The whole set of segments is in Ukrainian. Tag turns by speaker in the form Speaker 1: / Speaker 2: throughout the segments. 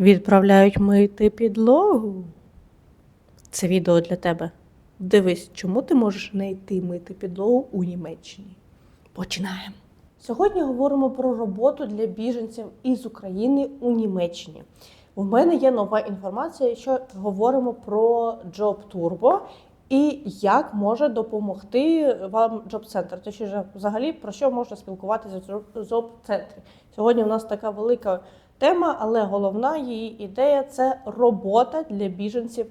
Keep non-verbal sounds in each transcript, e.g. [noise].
Speaker 1: Відправляють мити підлогу. Це відео для тебе. Дивись, чому ти можеш не йти мити підлогу у Німеччині. Починаємо. Сьогодні говоримо про роботу для біженців із України у Німеччині. У мене є нова інформація, що говоримо про Job Turbo і як може допомогти вам Job Center. Точніше, взагалі про що можна спілкуватися в Job центрі. Сьогодні у нас така велика тема, але головна її ідея це робота для біженців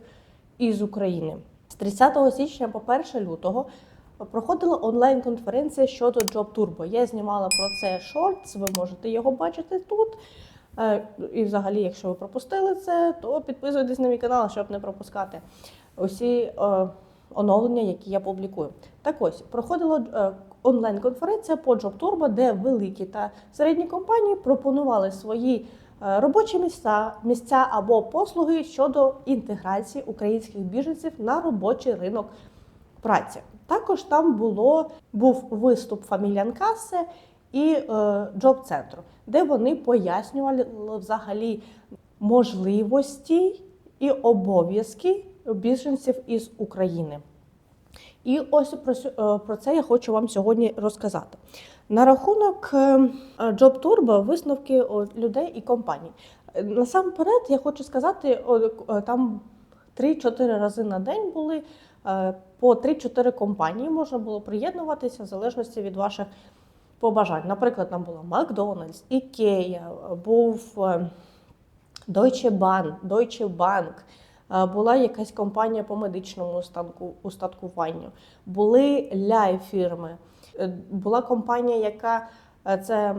Speaker 1: із України. З 30 січня по 1 лютого проходила онлайн-конференція щодо Job Turbo. Я знімала про це шортс, ви можете його бачити тут. Е, І взагалі, якщо ви пропустили це, то підписуйтесь на мій канал, щоб не пропускати усі е, оновлення, які я публікую. Так ось проходила е, онлайн-конференція по Job Turbo, де великі та середні компанії пропонували свої е, робочі місця, місця або послуги щодо інтеграції українських біженців на робочий ринок праці. Також там було був виступ Фаміліанкасе і е, Джоб центру, де вони пояснювали взагалі можливості і обов'язки біженців із України. І ось про, е, про це я хочу вам сьогодні розказати. На рахунок е, Job Turbo висновки людей і компаній. Насамперед, я хочу сказати, е, там 3-4 рази на день були по 3-4 компанії можна було приєднуватися в залежності від ваших побажань. Наприклад, там була Макдональдс, Ікея, був Deutsche Bank, Deutsche Bank, була якась компанія по медичному устаткуванню, були ляй фірми, е, була компанія, яка е, це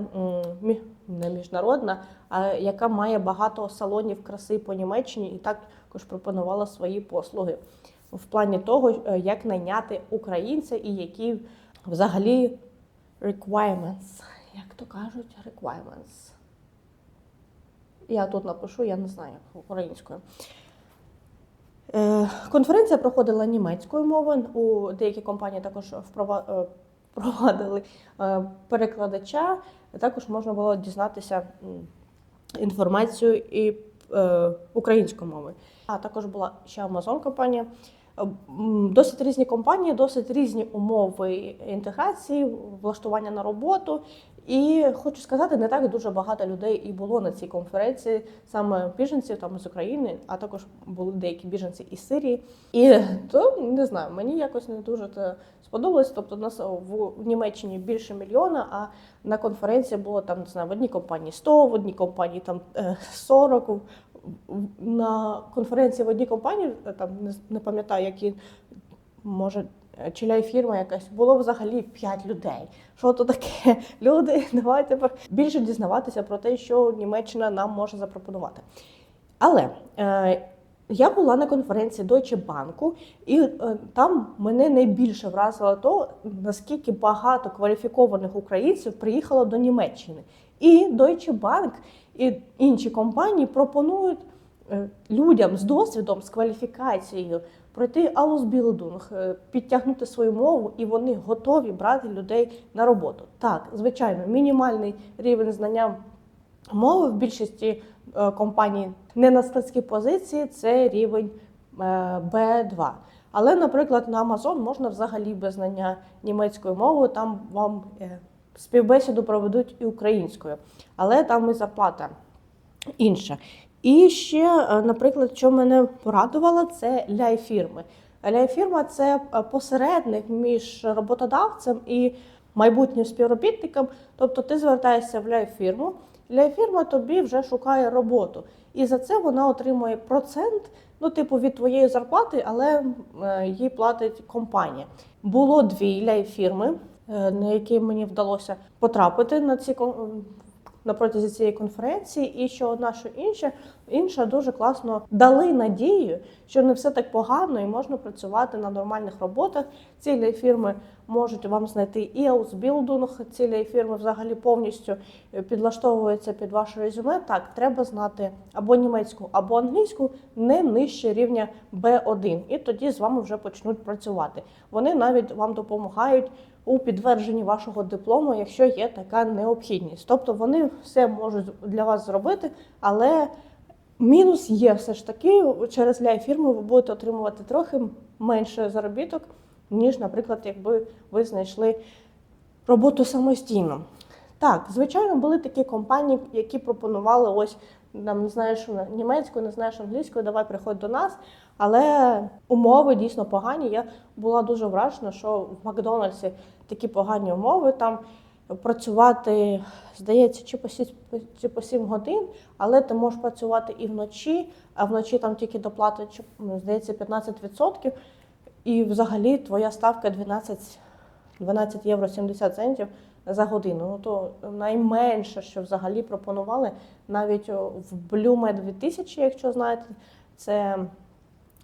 Speaker 1: не міжнародна, а яка має багато салонів краси по Німеччині і також пропонувала свої послуги в плані того, е, як найняти українця і які взагалі requirements, як то кажуть, requirements. Я тут напишу, я не знаю українською. Е, Конференція проходила німецькою мовою. У деякі компанії також е, впровадили е, перекладача. Також можна було дізнатися інформацію і українською мовою. А також була ще Amazon компанія. Досить різні компанії, досить різні умови інтеграції, влаштування на роботу. І хочу сказати, не так дуже багато людей і було на цій конференції, саме біженців там з України, а також були деякі біженці із Сирії. І то не знаю, мені якось не дуже це сподобалось. Тобто, нас в Німеччині більше мільйона, а на конференції було там не знаю, в одній компанії 100, в одній компанії там е, 40. В- в- На конференції в одній компанії е, там не, пам'ятаю, які може е, чиля фірма якась було взагалі 5 людей. Що то таке? [laughs] Люди, давайте більше дізнаватися про те, що Німеччина нам може запропонувати. Але е, я була на конференції Deutsche Bank, і е, там мене найбільше вразило то, наскільки багато кваліфікованих українців приїхало до Німеччини. І Deutsche Bank і інші компанії пропонують е, людям з досвідом, з кваліфікацією пройти Аусбілдунг, е, підтягнути свою мову, і вони готові брати людей на роботу. Так, звичайно, мінімальний рівень знання мови в більшості е, компаній не на складській позиції це рівень е, B2. Але, наприклад, на Amazon можна взагалі без знання німецької мови, там вам співбесіду проведуть і українською, але там і зарплата інша. І ще, е, наприклад, що мене порадувало, це ляй-фірми. Ляй-фірма це е, посередник між роботодавцем і майбутнім співробітником. Тобто ти звертаєшся в ляй-фірму, ляй-фірма тобі вже шукає роботу. І за це вона отримує процент, ну, типу, від твоєї зарплати, але е, їй платить компанія. Було дві ляй-фірми, на які мені вдалося потрапити на ці на протязі цієї конференції, і що одна, що інша, інша дуже класно дали надію, що не все так погано і можна працювати на нормальних роботах. Ці фірми можуть вам знайти і аусбілдинг, ці фірми взагалі повністю е, підлаштовуються під ваше резюме. Так, треба знати або німецьку, або англійську не нижче рівня B1, і тоді з вами вже почнуть працювати. Вони навіть вам допомагають у підтвердженні вашого диплому, якщо є така необхідність. Тобто вони все можуть для вас зробити, але Мінус є все ж таки, через ляй фірми ви будете отримувати трохи менше заробіток, ніж, наприклад, якби ви знайшли роботу самостійно. Так, звичайно, були такі компанії, які пропонували ось нам не знаєш німецьку, не знаєш англійську, давай приходь до нас. Але умови дійсно погані. Я була дуже вражена, що в Макдональдсі такі погані умови там працювати, здається, чи по 7, чи по 7 годин, але ти можеш працювати і вночі, а вночі там тільки доплата, ну, здається, 15%. І взагалі твоя ставка 12, 12 євро 70 центів за годину. Ну то найменше, що взагалі пропонували, навіть в Blume 2000, якщо знаєте, це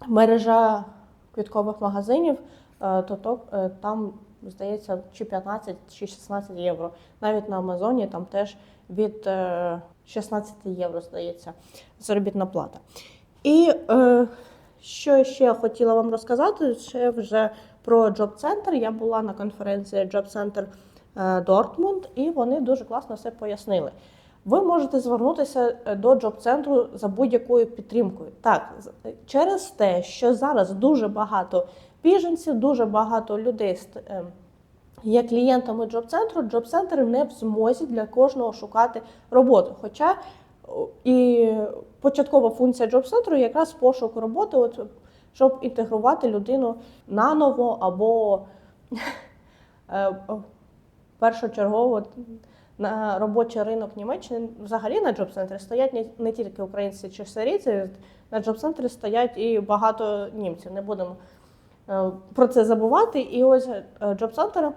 Speaker 1: мережа квіткових магазинів, е, то, то е, там здається чи 15 чи 16 євро. Навіть на Амазоні там теж від е, 16 євро, здається, заробітна плата. І е, що ще хотіла вам розказати, ще вже про Job Center. Я була на конференції Center е, Дортмунд, і вони дуже класно все пояснили. Ви можете звернутися е, до джоб-центру за будь-якою підтримкою. Так, через те, що зараз дуже багато біженців, дуже багато людей е, є клієнтами джоб-центру, джоб-центр не в змозі для кожного шукати роботу. Хоча і початкова функція джоб-центру якраз пошук роботи, от, щоб інтегрувати людину наново або [laughs] е, першочергово на робочий ринок Німеччини взагалі на джоб-центрі стоять не, тільки українці чи сирійці, на джоб-центрі стоять і багато німців. Не будемо е, про це забувати. І ось джоб-центр,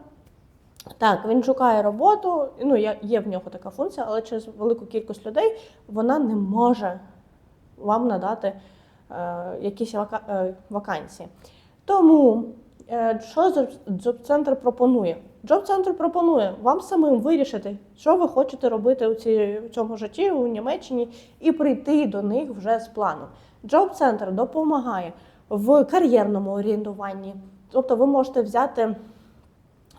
Speaker 1: так, він шукає роботу, ну є в нього така функція, але через велику кількість людей вона не може вам надати е, якісь вака, е, вакансії. Тому е, що Джоб- джоб-центр пропонує? Джоб-центр пропонує вам самим вирішити, що ви хочете робити у, ці, в цьому житті у Німеччині, і прийти до них вже з планом. Джоб-центр допомагає в кар'єрному орієнтуванні. Тобто ви можете взяти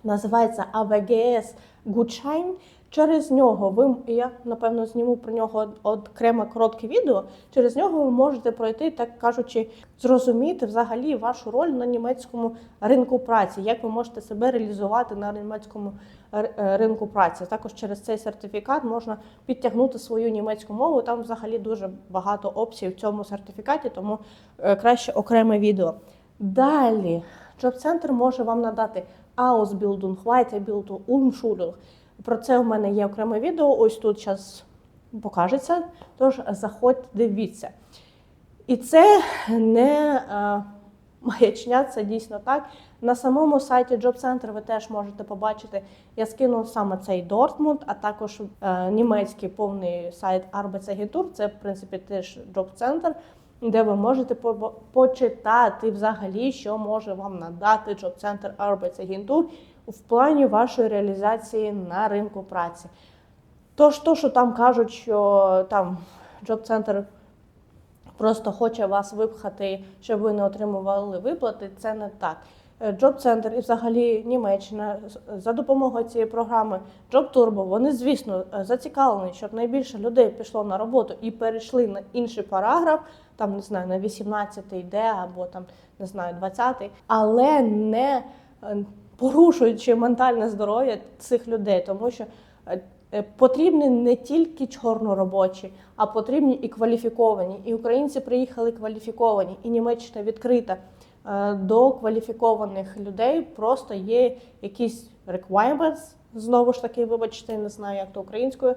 Speaker 1: називається AVGS Gutschein. Через нього ви я напевно зніму про нього окреме коротке відео. Через нього ви можете пройти, так кажучи, зрозуміти взагалі вашу роль на німецькому ринку праці, як ви можете себе реалізувати на німецькому е, ринку праці. Також через цей сертифікат можна підтягнути свою німецьку мову. Там взагалі дуже багато опцій в цьому сертифікаті, тому е, краще окреме відео. Далі Джоб-центр може вам надати Ausbildung, Weiterbildung, Umschulung. Про це у мене є окреме відео. Ось тут зараз покажеться. Тож заходьте, дивіться. І це не е, маячня, це дійсно так. На самому сайті Job Center ви теж можете побачити. Я скину саме цей Дортмунд, а також е, німецький повний сайт Arbeitsagentur. Це, в принципі, теж Job Center, де ви можете почитати взагалі, що може вам надати Job Center Arbeitsagentur в плані вашої реалізації на ринку праці. Тож, то, що там кажуть, що там Job Center просто хоче вас випхати, щоб ви не отримували виплати, це не так. Job Center і взагалі Німеччина за допомогою цієї програми Job Turbo, вони, звісно, е, зацікавлені, щоб найбільше людей пішло на роботу і перейшли на інший параграф, там не знаю, на 18-й йде або там не знаю, 20-й, але не е, порушуючи ментальне здоров'я цих людей, тому що е, е, потрібні не тільки чорноробочі, а потрібні і кваліфіковані. І українці приїхали кваліфіковані, і Німеччина відкрита е, до кваліфікованих людей. Просто є якісь requirements, знову ж таки, вибачте, не знаю, як то українською.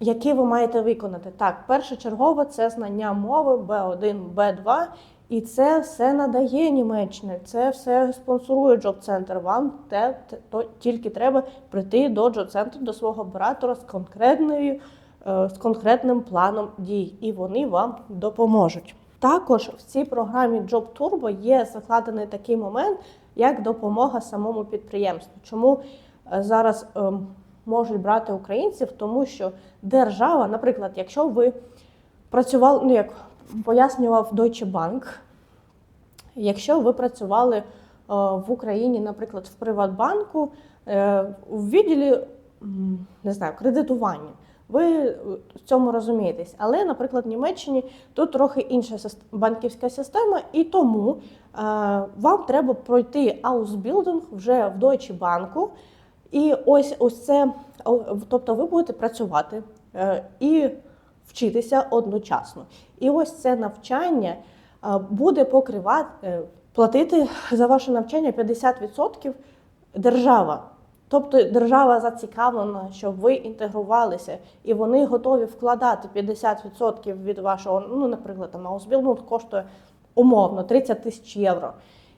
Speaker 1: Які ви маєте виконати? Так, першочергово це знання мови B1, B2, і це все надає Німеччина, це все спонсорує Джоб-центр. Вам те, те- то, тільки треба прийти до Джоб-центру, до свого оператора з конкретною, е, з конкретним планом дій, і вони вам допоможуть. Також в цій програмі Job Turbo є закладений такий момент, як допомога самому підприємству. Чому е, зараз ем, можуть брати українців? Тому що держава, наприклад, якщо ви працювали, ну як пояснював Deutsche Bank, якщо ви працювали е, в Україні, наприклад, в Приватбанку, е, в відділі не знаю, кредитування, Ви в цьому розумієтесь. Але, наприклад, в Німеччині тут трохи інша банківська система, і тому е, вам треба пройти аусбілдинг вже в Deutsche Банку. І ось ось це, тобто ви будете працювати е, і вчитися одночасно. І ось це навчання е, буде покривати, платити за ваше навчання 50% держава. Тобто держава зацікавлена, щоб ви інтегрувалися, і вони готові вкладати 50% від вашого, ну, наприклад, там Аусбіл коштує умовно 30 тисяч євро.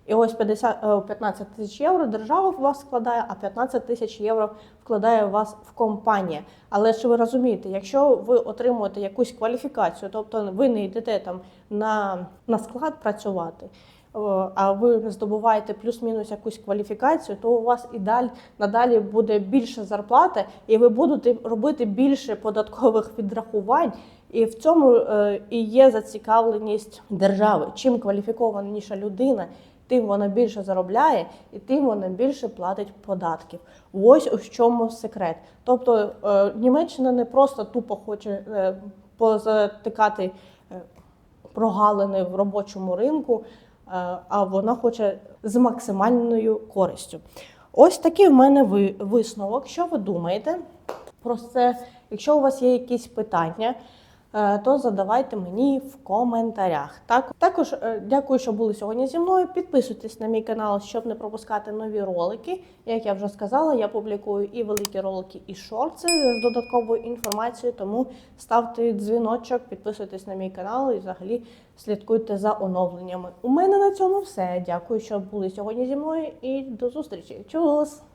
Speaker 1: І ось 50, е, 15 тисяч євро держава в вас вкладає, а 15 тисяч євро вкладає у вас в компанія. Але ж ви розумієте, якщо ви отримуєте якусь кваліфікацію, тобто ви не йдете там на, на склад працювати, а ви здобуваєте плюс-мінус якусь кваліфікацію, то у вас і далі надалі буде більша зарплата, і ви будете робити більше податкових відрахувань. І в цьому е, і є зацікавленість держави. Чим кваліфікованіша людина, тим вона більше заробляє, і тим вона більше платить податків. Ось у чому секрет. Тобто е, Німеччина не просто тупо хоче е, позатикати прогалини в робочому ринку, а вона хоче з максимальною користю. Ось такий в мене ви- висновок. Що ви думаєте про це? Якщо у вас є якісь питання, е, то задавайте мені в коментарях. Так, також е, дякую, що були сьогодні зі мною. Підписуйтесь на мій канал, щоб не пропускати нові ролики. Як я вже сказала, я публікую і великі ролики, і шорти з додатковою інформацією. Тому ставте дзвіночок, підписуйтесь на мій канал і взагалі слідкуйте за оновленнями. У мене на цьому все. Дякую, що були сьогодні зі мною, і до зустрічі. Чус!